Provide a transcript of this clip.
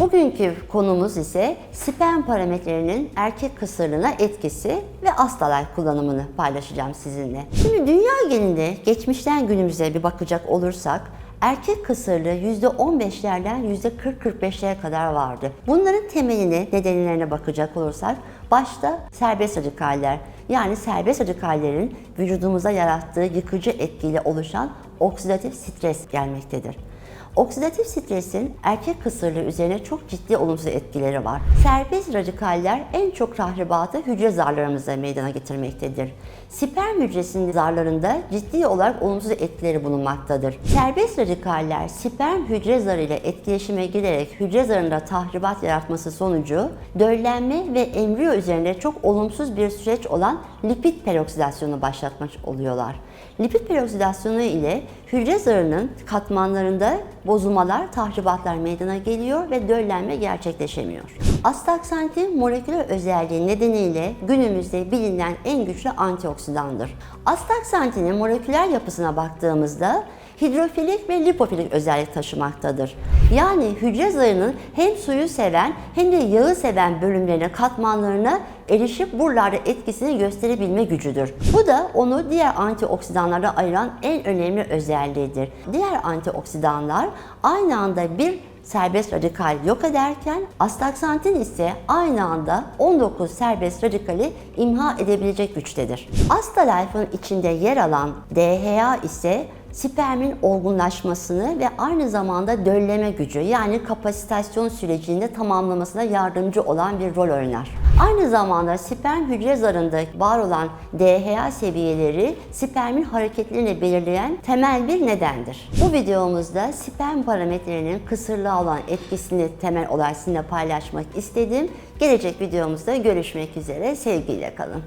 Bugünkü konumuz ise sperm parametrelerinin erkek kısırlığına etkisi ve astalay kullanımını paylaşacağım sizinle. Şimdi dünya genelinde geçmişten günümüze bir bakacak olursak erkek kısırlığı %15'lerden %40-45'lere kadar vardı. Bunların temeline, nedenlerine bakacak olursak başta serbest radikaller yani serbest radikallerin vücudumuza yarattığı yıkıcı etkiyle oluşan oksidatif stres gelmektedir. Oksidatif stresin erkek kısırlığı üzerine çok ciddi olumsuz etkileri var. Serbest radikaller en çok tahribatı hücre zarlarımıza meydana getirmektedir. Sperm hücresinin zarlarında ciddi olarak olumsuz etkileri bulunmaktadır. Serbest radikaller sperm hücre zarı ile etkileşime girerek hücre zarında tahribat yaratması sonucu döllenme ve embriyo üzerinde çok olumsuz bir süreç olan lipid peroksidasyonu başlatmış oluyorlar. Lipid peroksidasyonu ile hücre zarının katmanlarında bozulmalar, tahribatlar meydana geliyor ve döllenme gerçekleşemiyor. Astaksantin moleküler özelliği nedeniyle günümüzde bilinen en güçlü antioksidandır. Astaksantinin moleküler yapısına baktığımızda hidrofilik ve lipofilik özellik taşımaktadır. Yani hücre zarının hem suyu seven hem de yağı seven bölümlerine, katmanlarına erişip buralarda etkisini gösterebilme gücüdür. Bu da onu diğer antioksidanlara ayıran en önemli özelliğidir. Diğer antioksidanlar aynı anda bir serbest radikal yok ederken astaksantin ise aynı anda 19 serbest radikali imha edebilecek güçtedir. Astalife'ın içinde yer alan DHA ise spermin olgunlaşmasını ve aynı zamanda dölleme gücü yani kapasitasyon sürecinde tamamlamasına yardımcı olan bir rol oynar. Aynı zamanda sperm hücre zarında var olan DHA seviyeleri spermin hareketlerini belirleyen temel bir nedendir. Bu videomuzda sperm parametrelerinin kısırlığa olan etkisini temel olarak sizinle paylaşmak istedim. Gelecek videomuzda görüşmek üzere. Sevgiyle kalın.